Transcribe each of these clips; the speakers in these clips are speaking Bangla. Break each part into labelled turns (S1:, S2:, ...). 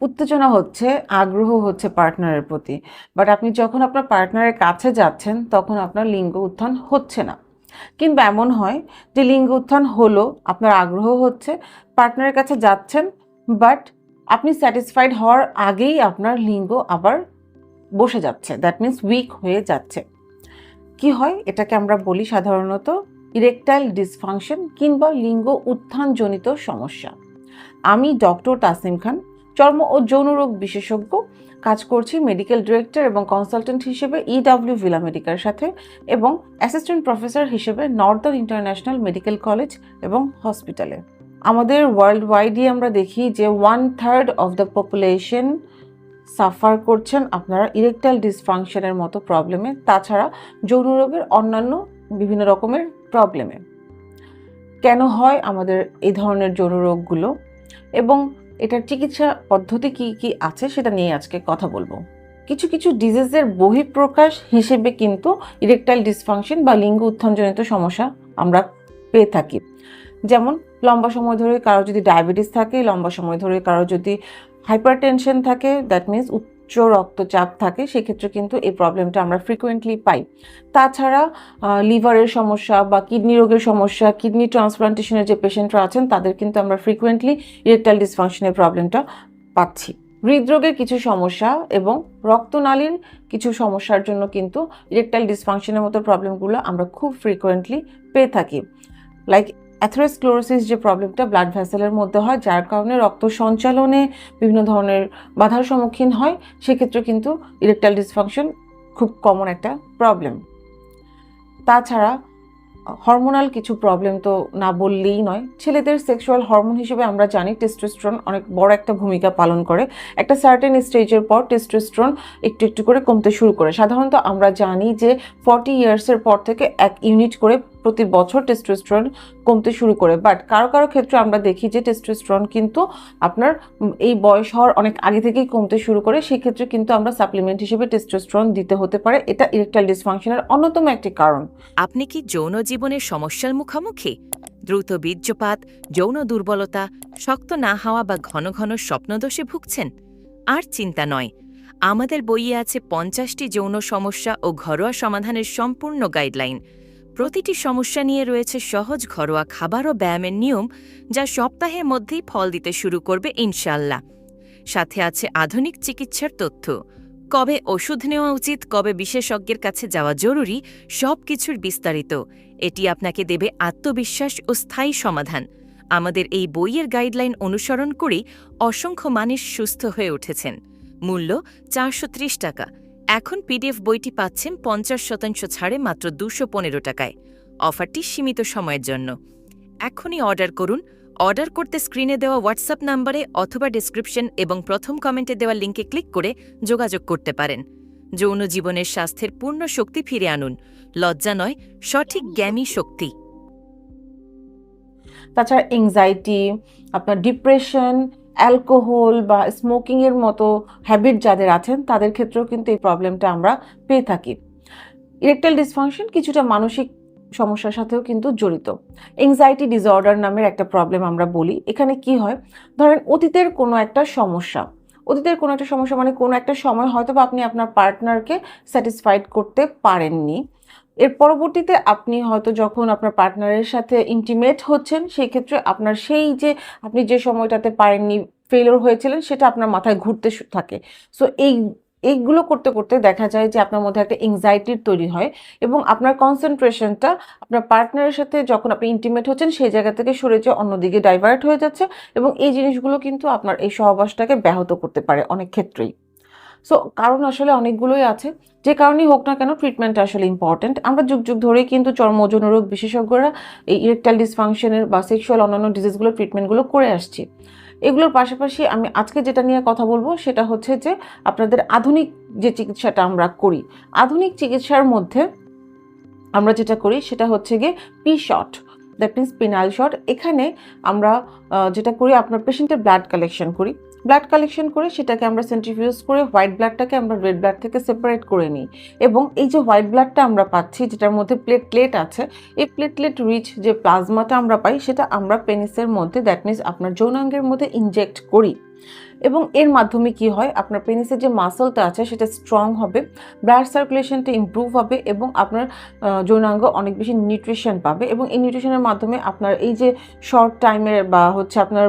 S1: উত্তেজনা হচ্ছে, আগ্রহ হচ্ছে পার্টনারের প্রতি। বাট আপনি যখন আপনার পার্টনারের কাছে যাচ্ছেন, তখন আপনার লিঙ্গ উত্থান হচ্ছে না। কিংবা এমন হয় যে লিঙ্গ উত্থান হলো, আপনার আগ্রহ হচ্ছে, পার্টনারের কাছে যাচ্ছেন, বাট আপনি স্যাটিসফাইড হওয়ার আগেই আপনার লিঙ্গ আবার বসে যাচ্ছে। দ্যাট মিন্স উইক হয়ে যাচ্ছে। কি হয়? এটাকে আমরা বলি সাধারণত ইরেকটাইল ডিসফাংশন কিংবা লিঙ্গ উত্থানজনিত সমস্যা। আমি ডক্টর তাসিম খান চর্ম ও যৌনরোগ বিশেষজ্ঞ। কাজ করছি মেডিকেল ডিরেক্টর এবং কনসালটেন্ট হিসেবে ইডাব্লিউ ভিলা মেডিকার সাথে এবং অ্যাসিস্ট্যান্ট প্রফেসর হিসেবে নর্দার্ন ইন্টারন্যাশনাল মেডিকেল কলেজ এবং হসপিটালে আমাদের ওয়ার্ল্ড ওয়াইডই আমরা দেখি যে one third of the population suffer করছেন আপনারা ইরেকটাইল ডিসফাংশনের মতো প্রবলেমে তাছাড়া যৌন রোগের অন্যান্য বিভিন্ন রকমের প্রবলেমে কেন হয় আমাদের এই ধরনের যৌন রোগগুলো? এবং এটার চিকিৎসা পদ্ধতি কি কি আছে সেটা নিয়ে আজকে কথা বলব। কিছু কিছু ডিজিজের বহিঃপ্রকাশ হিসেবে কিন্তু ইরেকটাইল ডিসফাংশন বা লিঙ্গ উত্থানজনিত সমস্যা আমরা পেয়ে থাকি। যেমন, লম্বা সময় ধরে কারও যদি ডায়াবেটিস থাকে, লম্বা সময় ধরে কারও যদি হাইপারটেনশন থাকে দ্যাট মিন্স উচ্চ রক্তচাপ থাকে, সেক্ষেত্রে কিন্তু এই প্রবলেমটা আমরা ফ্রিকোয়েন্টলি পাই। তাছাড়া লিভারের সমস্যা বা কিডনি রোগের সমস্যা কিডনি ট্রান্সপ্লান্টেশনের যে পেশেন্টরা আছেন, তাদের কিন্তু আমরা ফ্রিকোয়েন্টলি ইরেকটাইল ডিসফাংশনের প্রবলেমটা পাচ্ছি। হৃদরোগের কিছু সমস্যা এবং রক্তনালীর কিছু সমস্যার জন্য কিন্তু ইরেকটাইল ডিসফাংশনের মতো প্রবলেমগুলো আমরা খুব ফ্রিকোয়েন্টলি পেয়ে থাকি। লাইক অ্যাথেরোস্ক্লোরোসিস যে প্রবলেমটা ব্লাড ভেসেলের মধ্যে হয়, যার কারণে রক্ত সঞ্চালনে বিভিন্ন ধরনের বাধার সম্মুখীন হয়, সেক্ষেত্রে কিন্তু ইরেকটাইল ডিসফাংশন খুব কমন একটা প্রবলেম তাছাড়া হরমোনাল কিছু প্রবলেম তো না বললেই নয়, ছেলেদের সেক্সুয়াল হরমোন হিসেবে আমরা জানি টেস্টোস্টেরন অনেক বড় একটা ভূমিকা পালন করে। একটা সার্টেন স্টেজের পর টেস্টোস্টেরন একটু একটু করে কমতে শুরু করে। সাধারণত আমরা জানি যে ফর্টি ইয়ার্সের পর থেকে এক ইউনিট করে প্রতি বছর টেস্টোস্টেরন কমতে শুরু করে। বাট কারও কারও ক্ষেত্রে আমরা দেখি যে টেস্টোস্টেরন কিন্তু আপনার এই বয়স হওয়ার অনেক আগে থেকেই কমতে শুরু করে। সেক্ষেত্রে কিন্তু আমরা সাপ্লিমেন্ট হিসেবে টেস্টোস্টেরন দিতে হতে পারে। এটা ইরেকটাইল ডিসফাংশনের অন্যতম একটি কারণ।
S2: আপনি কি যৌন জীবনের সমস্যার মুখোমুখি? দ্রুত বীর্যপাত, যৌন দুর্বলতা, শক্ত না হওয়া বা ঘন ঘন স্বপ্নদোষে ভুগছেন? আর চিন্তা নয়, আমাদের বইয়ে আছে পঞ্চাশটি যৌন সমস্যা ও ঘরোয়া সমাধানের সম্পূর্ণ গাইডলাইন প্রতিটি সমস্যা নিয়ে রয়েছে সহজ ঘরোয়া খাবার ও ব্যায়ামের নিয়ম, যা সপ্তাহের মধ্যেই ফল দিতে শুরু করবে ইনশাল্লাহ সাথে আছে আধুনিক চিকিৎসার তথ্য। কবে ওষুধ নেওয়া উচিত, কবে বিশেষজ্ঞের কাছে যাওয়া জরুরি সব কিছুর বিস্তারিত। এটি আপনাকে দেবে আত্মবিশ্বাস ও স্থায়ী সমাধান। আমাদের এই বইয়ের গাইডলাইন অনুসরণ করেই অসংখ্য মানুষ সুস্থ হয়ে উঠেছেন। মূল্য চারশো ত্রিশ টাকা। এখন পিডিএফ বইটি পাচ্ছেন পঞ্চাশ শতাংশ ছাড়ে মাত্র দুশো পনেরো টাকায়। অফারটি সীমিত সময়ের জন্য। এখনই অর্ডার করুন। অর্ডার করতে স্ক্রিনে দেওয়া হোয়াটসঅ্যাপ নাম্বারে অথবা ডিসক্রিপশন এবং প্রথম কমেন্টে দেওয়া লিঙ্কে ক্লিক করে যোগাযোগ করতে পারেন। যৌন জীবনের স্বাস্থ্যের পূর্ণ শক্তি ফিরে আনুন। লজ্জা নয়, সঠিক জ্ঞানী শক্তি।
S1: তাছাড়া এংজাইটি আপনার ডিপ্রেশন অ্যালকোহল বা স্মোকিংয়ের মতো হ্যাবিট যাদের আছেন, তাদের ক্ষেত্রেও কিন্তু এই প্রবলেমটা আমরা পেয়ে থাকি। ইরেকটাইল ডিসফাংশন কিছুটা মানসিক সমস্যার সাথেও কিন্তু জড়িত। এংজাইটি ডিসঅর্ডার নামের একটা প্রবলেম আমরা বলি। এখানে কি হয়? ধরেন অতীতের কোনো একটা সমস্যা। অতীতের কোনো একটা সমস্যা মানে কোনো একটা সময় হয়তো বা আপনি আপনার পার্টনারকে স্যাটিসফাইড করতে পারেননি। এর পরবর্তীতে আপনি হয়তো যখন আপনার পার্টনারের সাথে ইন্টিমেট হচ্ছেন সেই ক্ষেত্রে আপনার সেই যে আপনি যে সময়টাতে পারেননি ফেলিওর হয়েছিলেন, সেটা আপনার মাথায় ঘুরতে থাকে। সো এই, এইগুলো করতে করতে দেখা যায় যে আপনার মধ্যে একটা এংজাইটির তৈরি হয় এবং আপনার কনসেন্ট্রেশনটা আপনার পার্টনারের সাথে যখন আপনি ইন্টিমেট হচ্ছেন, সেই জায়গা থেকে সরে যেয়ে অন্যদিকে ডাইভার্ট হয়ে যাচ্ছে এবং এই জিনিসগুলো কিন্তু আপনার এই সহবাসটাকে ব্যাহত করতে পারে অনেক ক্ষেত্রেই। সো কারণ আসলে অনেকগুলোই আছে। যে কারণেই হোক না কেন ট্রিটমেন্টটা আসলে ইম্পর্টেন্ট আমরা যুগ যুগ ধরেই কিন্তু চর্ম ও যৌনরোগ বিশেষজ্ঞরা এই ইরেকটাইল ডিসফাংশনের বা সেক্সুয়াল অন্যান্য ডিজিজগুলোর ট্রিটমেন্টগুলো করে আসছি। এগুলোর পাশাপাশি আমি আজকে যেটা নিয়ে কথা বলব সেটা হচ্ছে যে আপনাদের আধুনিক যে চিকিৎসাটা আমরা করি, আধুনিক চিকিৎসার মধ্যে আমরা যেটা করি সেটা হচ্ছে গিয়ে P shot that means penile shot এখানে আমরা যেটা করি, আপনার পেশেন্টের ব্লাড কালেকশন করি। ব্লাড কালেকশন করে সেটাকে আমরা সেন্ট্রিফিউজ করে হোয়াইট ব্লাডটাকে আমরা রেড ব্লাড থেকে সেপারেট করে নিই। এবং এই যে হোয়াইট ব্লাডটা আমরা পাচ্ছি, যেটার মধ্যে প্লেটলেট আছে, এই প্লেটলেট রিচ যে প্লাজমাটা আমরা পাই, সেটা আমরা পেনিসের মধ্যে দ্যাট মিনস আপনার যৌনাঙ্গের মধ্যে ইনজেক্ট করি। এবং এর মাধ্যমে কি হয়? আপনার পেনিসের যে মাসলটা আছে, সেটা স্ট্রং হবে ব্লাড সার্কুলেশনটা ইমপ্রুভ হবে এবং আপনার যৌনাঙ্গ অনেক বেশি নিউট্রিশন পাবে এবং এই নিউট্রিশনের মাধ্যমে আপনার এই যে শর্ট টাইমের বা হচ্ছে আপনার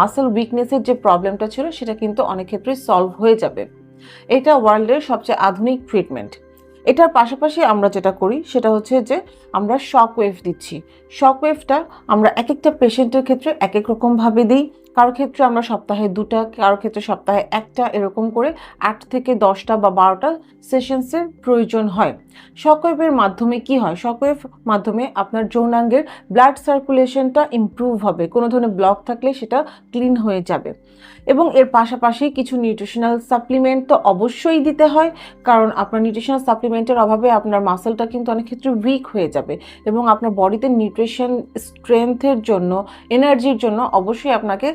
S1: মাসেল উইকনেসের যে প্রবলেমটা ছিল, সেটা কিন্তু অনেক ক্ষেত্রে সলভ হয়ে যাবে। এটা ওয়ার্ল্ডের সবচেয়ে আধুনিক ট্রিটমেন্ট এটার পাশাপাশি আমরা যেটা করি, সেটা হচ্ছে যে আমরা শক ওয়েভ দিচ্ছি। শক ওয়েভটা আমরা এক একটা পেশেন্টের ক্ষেত্রে এক এক রকমভাবে দিই। কারও ক্ষেত্রে আমরা সপ্তাহে দুটা, কারও ক্ষেত্রে সপ্তাহে একটা, এরকম করে আট থেকে দশটা বা বারোটা সেশনসের প্রয়োজন হয়। শকওয়েভের মাধ্যমে কি হয়? শকওয়েভ মাধ্যমে আপনার যৌনাঙ্গের ব্লাড সার্কুলেশনটা ইমপ্রুভ হবে। কোনো ধরনের ব্লক থাকলে সেটা ক্লিন হয়ে যাবে। এবং এর পাশাপাশি কিছু নিউট্রিশনাল সাপ্লিমেন্ট তো অবশ্যই দিতে হয়, কারণ আপনার নিউট্রিশনাল সাপ্লিমেন্টের অভাবে আপনার মাসেলটা কিন্তু অনেক ক্ষেত্রে উইক হয়ে যাবে এবং আপনার বডিতে নিউট্রিশন স্ট্রেংথের জন্য, এনার্জির জন্য অবশ্যই আপনাকে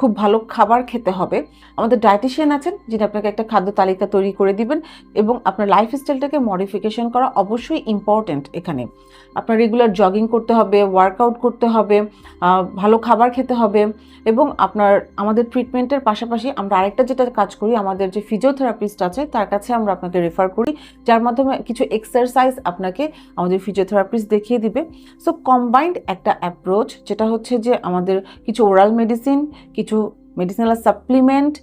S1: খুব ভালো খাবার খেতে হবে। আমাদের ডায়েটিশিয়ান আছেন, যিনি আপনাকে একটা খাদ্য তালিকা তৈরি করে দিবেন এবং আপনার লাইফস্টাইলটাকে মডিফিকেশন করা অবশ্যই ইম্পর্ট্যান্ট এখানে। আপনার রেগুলার জগিং করতে হবে ওয়ার্কআউট করতে হবে ভালো খাবার খেতে হবে এবং আপনার, আমাদের ট্রিটমেন্টের পাশাপাশি আমরা আরেকটা যেটা কাজ করি, আমাদের যে ফিজিওথেরাপিস্ট আছে, তার কাছে আমরা আপনাকে রেফার করি, যার মাধ্যমে কিছু এক্সারসাইজ আপনাকে আমাদের ফিজিওথেরাপিস্ট দেখিয়ে দিবে। সো কম্বাইন্ড একটা অ্যাপ্রোচ যেটা হচ্ছে যে আমাদের কিছু ওরাল মেডিসিন কিছু medicinal supplement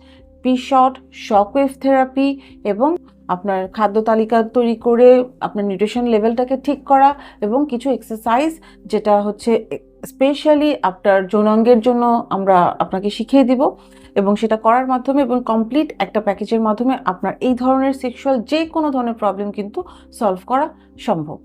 S1: P shot shockwave therapy এবং আপনার খাদ্য তালিকা তৈরি করে আপনার নিউট্রিশন লেভেলটাকে ঠিক করা এবং কিছু এক্সারসাইজ যেটা হচ্ছে স্পেশালি আপনার যৌনাঙ্গের জন্য আমরা আপনাকে শিখিয়ে দিব এবং সেটা করার মাধ্যমে এবং কমপ্লিট একটা প্যাকেজের মাধ্যমে আপনার এই ধরনের সেক্সুয়াল যে কোনো ধরনের প্রবলেম কিন্তু সলভ করা সম্ভব।